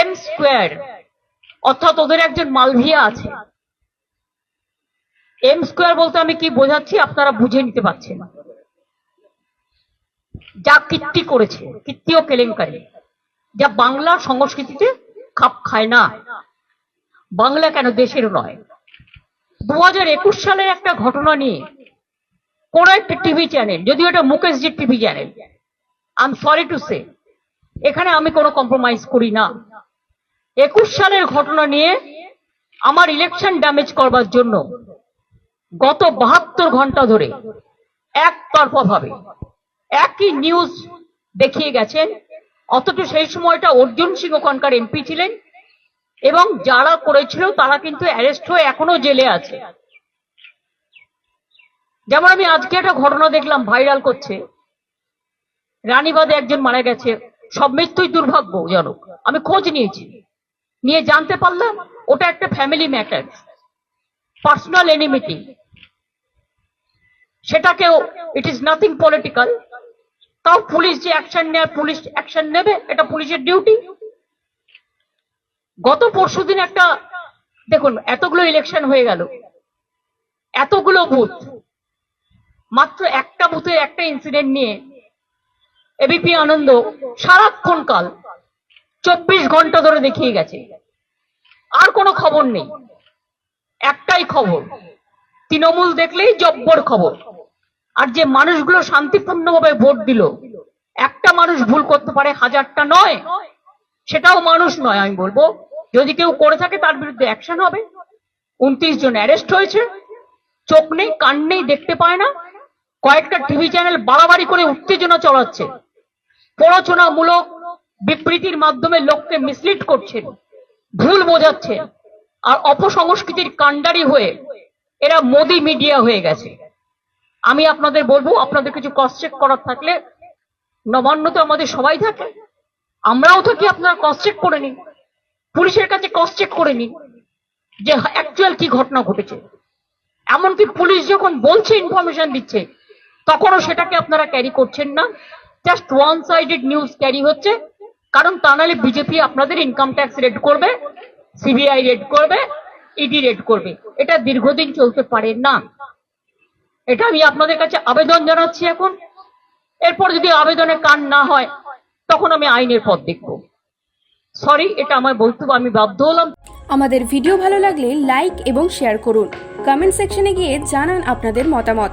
M square অর্থাৎ ওদের একজন মালভিয়া আছে। এম স্কোয়ার বলতে আমি কি বোঝাচ্ছি আপনারা বুঝে নিতে পারছেন যা কীর্তি করেছে, কীর্তি ও কেলেঙ্কারি, যা বাংলার সংস্কৃতিতে খাপ খায় না। বাংলা কেন দেশের নয়? দু হাজার একুশ সালের একটা ঘটনা নিয়ে কোন একটা টিভি চ্যানেল, যদিও এটা মুকেশজির TV channel I am sorry to say এখানে আমি কোনো কম্প্রোমাইজ করি না। একুশ সালের ঘটনা নিয়ে আমার ইলেকশন ড্যামেজ করবার জন্য গত বাহাত্তর ঘণ্টা ধরে একতরফা ভাবে একই নিউজ দেখিয়ে গেছেন। অথচ সেই সময়টা অর্জুন সিং ওখানকার এমপি ছিলেন এবং যারা করেছিল তারা কিন্তু অ্যারেস্ট হয়ে এখনও জেলে আছে। যেমন আমি আজকে একটা ঘটনা দেখলাম ভাইরাল করছে। রানীবাদে একজন মারা গেছে। সব মৃত্যুই দুর্ভাগ্যজনক। আমি খোঁজ নিয়েছি। নিয়ে জানতে পারলাম ওটা একটা ফ্যামিলি ম্যাটার পার্সোনাল এনিমিটি সেটাকেও ইট ইজ নাথিং পলিটিক্যাল তাও পুলিশ যে অ্যাকশন নেয় পুলিশ অ্যাকশন নেবে, এটা পুলিশের ডিউটি গত পরশুদিন একটা, দেখুন, এতগুলো ইলেকশন হয়ে গেল। এতগুলো বুথ মাত্র একটা বুথে একটা ইনসিডেন্ট নিয়ে এবিপি আনন্দ সারাক্ষণ কাল চব্বিশ ঘণ্টা ধরে দেখিয়ে গেছে। আর কোনো খবর নেই। একটাই খবর, তৃণমূল দেখলেই জব্বর খবর। আর যে মানুষগুলো শান্তিপূর্ণভাবে ভোট দিল, একটা মানুষ ভুল করতে পারে, হাজারটা নয়। সেটাও মানুষ নয়, আমি বলব। যদি কেউ করে থাকে, তার বিরুদ্ধে অ্যাকশন হবে। উনত্রিশ জন অ্যারেস্ট হয়েছে। চোখ নেই, কান নেই, দেখতে পায় না। কয়েকটা টিভি চ্যানেল বাড়াবাড়ি করে উত্তেজনা চলাচ্ছে প্ররোচনামূলক বিবৃতির মাধ্যমে লোককে মিসলিড করছেন, ভুল বোঝাচ্ছেন আর অপসংস্কৃতির কাণ্ডারি হয়ে এরা মোদি মিডিয়া হয়ে গেছে। আমি আপনাদের বলব, আপনাদের কিছু ক্রস চেক করার থাকলে নবান্ন তো আমাদের সবাই থাকে, আমরাও থাকি আপনারা ক্রস চেক করে নিন, পুলিশের কাছে চেক করে নিন যে অ্যাকচুয়াল কি ঘটনা ঘটেছে। এমনকি পুলিশ যখন বলছে ইনফরমেশন দিচ্ছে, তখনও সেটাকে আপনারা ক্যারি করছেন না। Just one sided news carry হচ্ছে। কারণ তা নাহলে বিজেপি আপনাদের ইনকাম ট্যাক্স রেড করবে সিবিআই রেড করবে ইডি রেড করবে। এটা দীর্ঘদিন চলতে পারে না। এটা আমি আপনাদের কাছে আবেদন জানাচ্ছি এখন। এরপর যদি আবেদনে কান না হয়, তখন আমি আইনের পথ দেখব। সরি এটা আমার বলতে আমি বাধ্য হলাম। আমাদের ভিডিও ভালো লাগলে লাইক এবং শেয়ার করুন। কমেন্ট সেকশনে গিয়ে জানান আপনাদের মতামত।